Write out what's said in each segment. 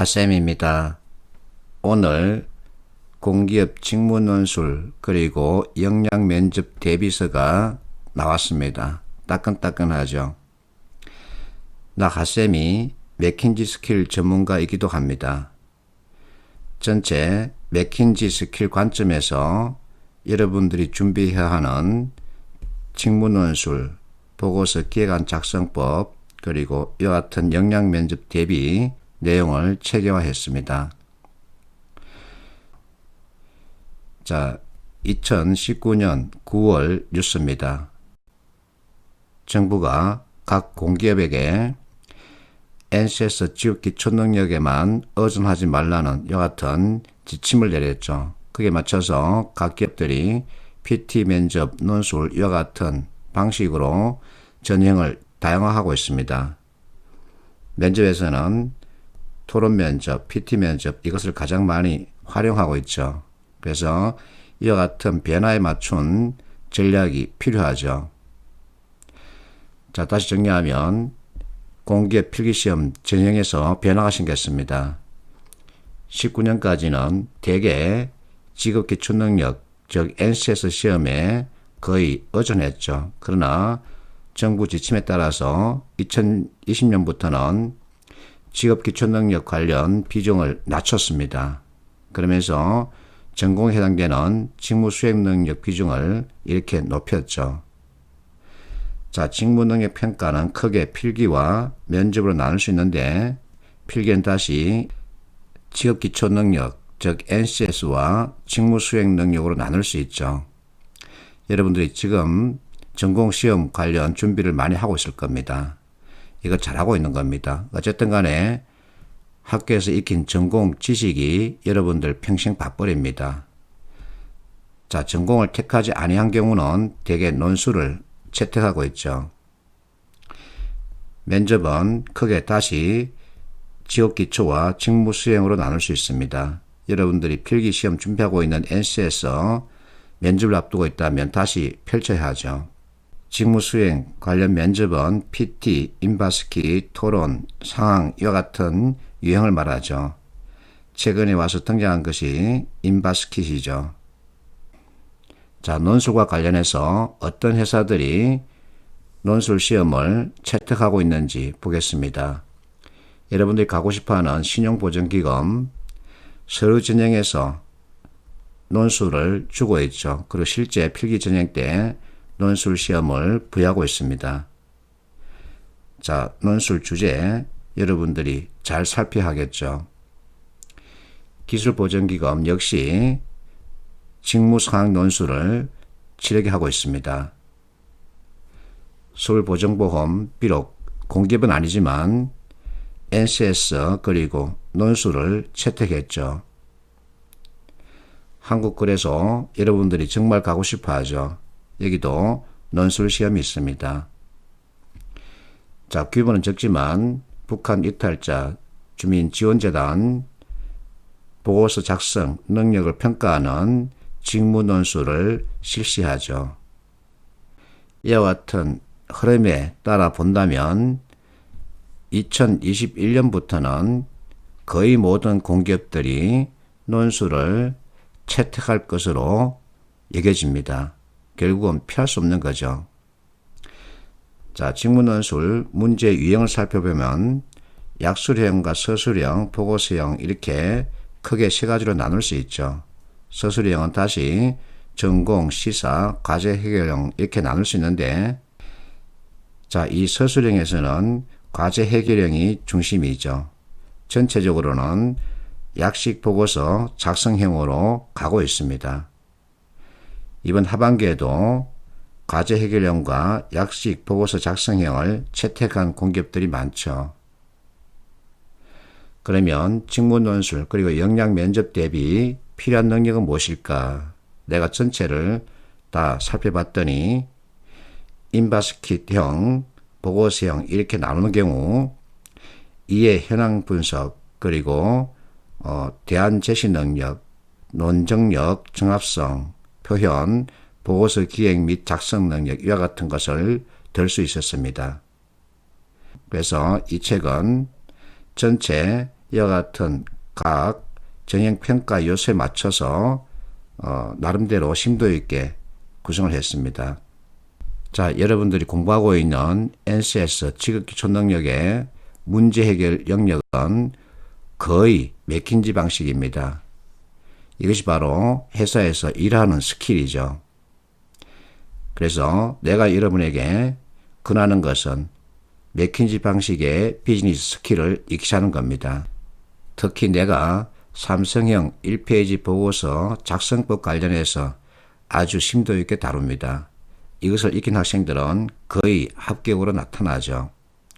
하쌤입니다. 오늘 공기업 직무논술 그리고 역량 면접 대비서가 나왔습니다. 따끈따끈하죠. 나 하쌤이 맥킨지 스킬 전문가이기도 합니다. 전체 맥킨지 스킬 관점에서 여러분들이 준비해야 하는 직무논술, 보고서 기획안 작성법, 그리고 같은 역량 면접 대비 내용을 체계화했습니다. 자, 2019년 9월 뉴스입니다. 정부가 각 공기업에게 NCS 지역기 초능력에만 의존하지 말라는 같은 지침을 내렸죠. 그에 맞춰서 각 기업들이 PT 면접, 논술 이와 같은 방식으로 전형을 다양화하고 있습니다. 면접에서는 토론 면접, PT 면접 이것을 가장 많이 활용하고 있죠. 그래서 이와 같은 변화에 맞춘 전략이 필요하죠. 자, 다시 정리하면 공기업 필기시험 전형에서 변화가 생겼습니다. 19년까지는 대개 직업 기초능력, 즉 NCS 시험에 거의 의존했죠. 그러나 정부 지침에 따라서 2020년부터는 직업 기초 능력 관련 비중을 낮췄습니다. 그러면서 전공에 해당되는 직무 수행 능력 비중을 이렇게 높였죠. 자, 직무 능력 평가는 크게 필기와 면접으로 나눌 수 있는데 필기는 다시 직업 기초 능력, 즉 NCS와 직무 수행 능력으로 나눌 수 있죠. 여러분들이 지금 전공 시험 관련 준비를 많이 하고 있을 겁니다. 이거 잘하고 있는 겁니다. 어쨌든 간에 학교에서 익힌 전공 지식이 여러분들 평생 밥벌입니다. 자, 전공을 택하지 아니한 경우는 대개 논술을 채택하고 있죠. 면접은 크게 다시 지역 기초와 직무 수행으로 나눌 수 있습니다. 여러분들이 필기 시험 준비하고 있는 NC에서 면접을 앞두고 있다면 다시 펼쳐야 하죠. 직무 수행 관련 면접은 PT, 인바스키, 토론, 상황 이와 같은 유형을 말하죠. 최근에 와서 등장한 것이 인바스킷이죠. 자, 논술과 관련해서 어떤 회사들이 논술 시험을 채택하고 있는지 보겠습니다. 여러분들이 가고 싶어하는 신용보증기금 서류 전형에서 논술을 주고 있죠. 그리고 실제 필기 전형 때 논술 시험을 부여하고 있습니다. 자, 논술 주제 여러분들이 잘 살펴야 하겠죠. 기술보전기금 역시 직무상황 논술을 치르게 하고 있습니다. 서울보정보험 비록 공기업은 아니지만 NCS 그리고 논술을 채택했죠. 한국거래소 여러분들이 정말 가고 싶어 하죠. 여기도 논술 시험이 있습니다. 자, 규모는 적지만 북한 이탈자 주민 지원재단 보고서 작성 능력을 평가하는 직무 논술을 실시하죠. 이와 같은 흐름에 따라 본다면 2021년부터는 거의 모든 공기업들이 논술을 채택할 것으로 여겨집니다. 결국은 피할 수 없는 거죠. 자, 직무논술 문제 유형을 살펴보면 약술형과 서술형, 보고서형 이렇게 크게 세 가지로 나눌 수 있죠. 서술형은 다시 전공, 시사, 과제 해결형 이렇게 나눌 수 있는데 자, 이 서술형에서는 과제 해결형이 중심이죠. 전체적으로는 약식 보고서 작성형으로 가고 있습니다. 이번 하반기에도 과제 해결형과 약식 보고서 작성형을 채택한 공기업들이 많죠. 그러면 직무 논술 그리고 역량 면접 대비 필요한 능력은 무엇일까? 내가 전체를 다 살펴봤더니 인바스킷형, 보고서형 이렇게 나누는 경우 이해 현황 분석 그리고 어, 대안 제시 능력, 논정력, 정합성, 표현, 보고서 기획 및 작성 능력 이와 같은 것을 들 수 있었습니다. 그래서 이 책은 전체 이와 같은 각 정형평가 요소에 맞춰서 어, 나름대로 심도 있게 구성을 했습니다. 자, 여러분들이 공부하고 있는 NCS 지극히 초능력의 문제 해결 영역은 거의 맥킨지 방식입니다. 이것이 바로 회사에서 일하는 스킬이죠. 그래서 내가 여러분에게 권하는 것은 맥킨지 방식의 비즈니스 스킬을 익히자는 겁니다. 특히 내가 삼성형 1페이지 보고서 작성법 관련해서 아주 심도 있게 다룹니다. 이것을 익힌 학생들은 거의 합격으로 나타나죠.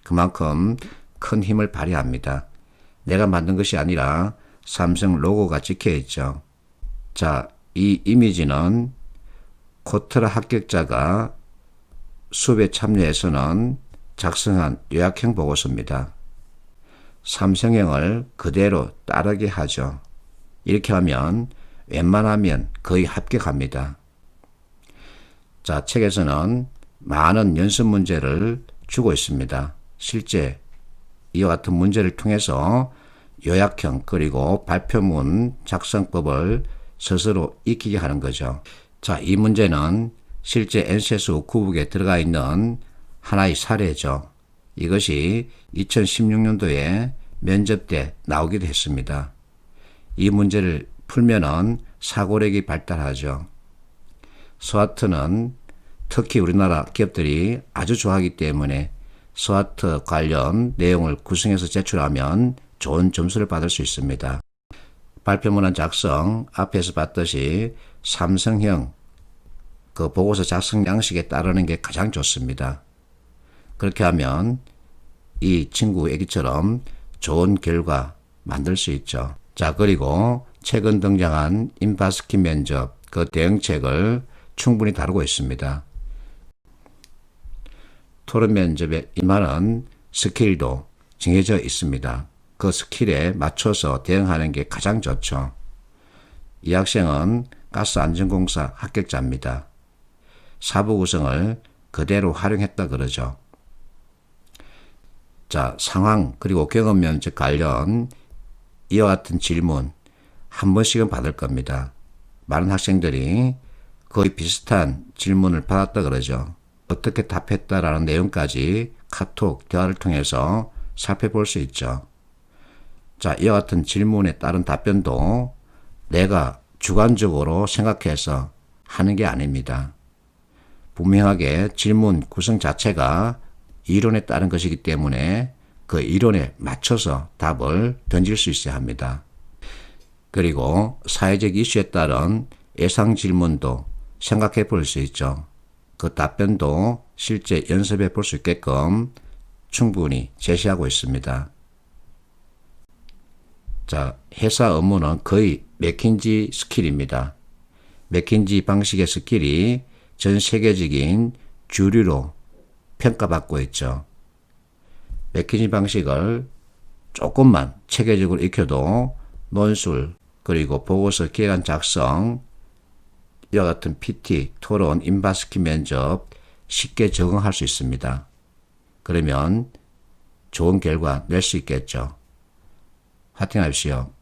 그만큼 큰 힘을 발휘합니다. 내가 만든 것이 아니라 삼성 로고가 찍혀 있죠. 자, 이 이미지는 코트라 합격자가 수업에 참여해서는 작성한 요약형 보고서입니다. 삼성형을 그대로 따르게 하죠. 이렇게 하면 웬만하면 거의 합격합니다. 자, 책에서는 많은 연습 문제를 주고 있습니다. 실제 이와 같은 문제를 통해서 요약형 그리고 발표문 작성법을 스스로 익히게 하는 거죠. 자, 이 문제는 실제 NCS 오크북에 들어가 있는 하나의 사례죠. 이것이 2016년도에 면접 때 나오기도 했습니다. 이 문제를 풀면은 사고력이 발달하죠. 스와트는 특히 우리나라 기업들이 아주 좋아하기 때문에 스와트 관련 내용을 구성해서 제출하면 좋은 점수를 받을 수 있습니다. 발표문안 작성 앞에서 봤듯이 삼성형 그 보고서 작성 양식에 따르는 게 가장 좋습니다. 그렇게 하면 이 친구 애기처럼 좋은 결과 만들 수 있죠. 자, 그리고 최근 등장한 인바스키 면접 그 대응책을 충분히 다루고 있습니다. 토론 면접에 임하는 스킬도 정해져 있습니다. 그 스킬에 맞춰서 대응하는 게 가장 좋죠. 이 학생은 가스안전공사 합격자입니다. 사부 구성을 그대로 활용했다 그러죠. 자, 상황 그리고 경험 면접 관련 이와 같은 질문 한 번씩은 받을 겁니다. 많은 학생들이 거의 비슷한 질문을 받았다 그러죠. 어떻게 답했다라는 내용까지 카톡 대화를 통해서 살펴볼 수 있죠. 자, 이와 같은 질문에 따른 답변도 내가 주관적으로 생각해서 하는 게 아닙니다. 분명하게 질문 구성 자체가 이론에 따른 것이기 때문에 그 이론에 맞춰서 답을 던질 수 있어야 합니다. 그리고 사회적 이슈에 따른 예상 질문도 생각해 볼 수 있죠. 그 답변도 실제 연습해 볼 수 있게끔 충분히 제시하고 있습니다. 자, 회사 업무는 거의 맥킨지 스킬입니다. 맥킨지 방식의 스킬이 전 세계적인 주류로 평가받고 있죠. 맥킨지 방식을 조금만 체계적으로 익혀도 논술 그리고 보고서 기획안 작성 이와 같은 PT, 토론, 인바스키 면접 쉽게 적응할 수 있습니다. 그러면 좋은 결과 낼 수 있겠죠. 화팅하십시오.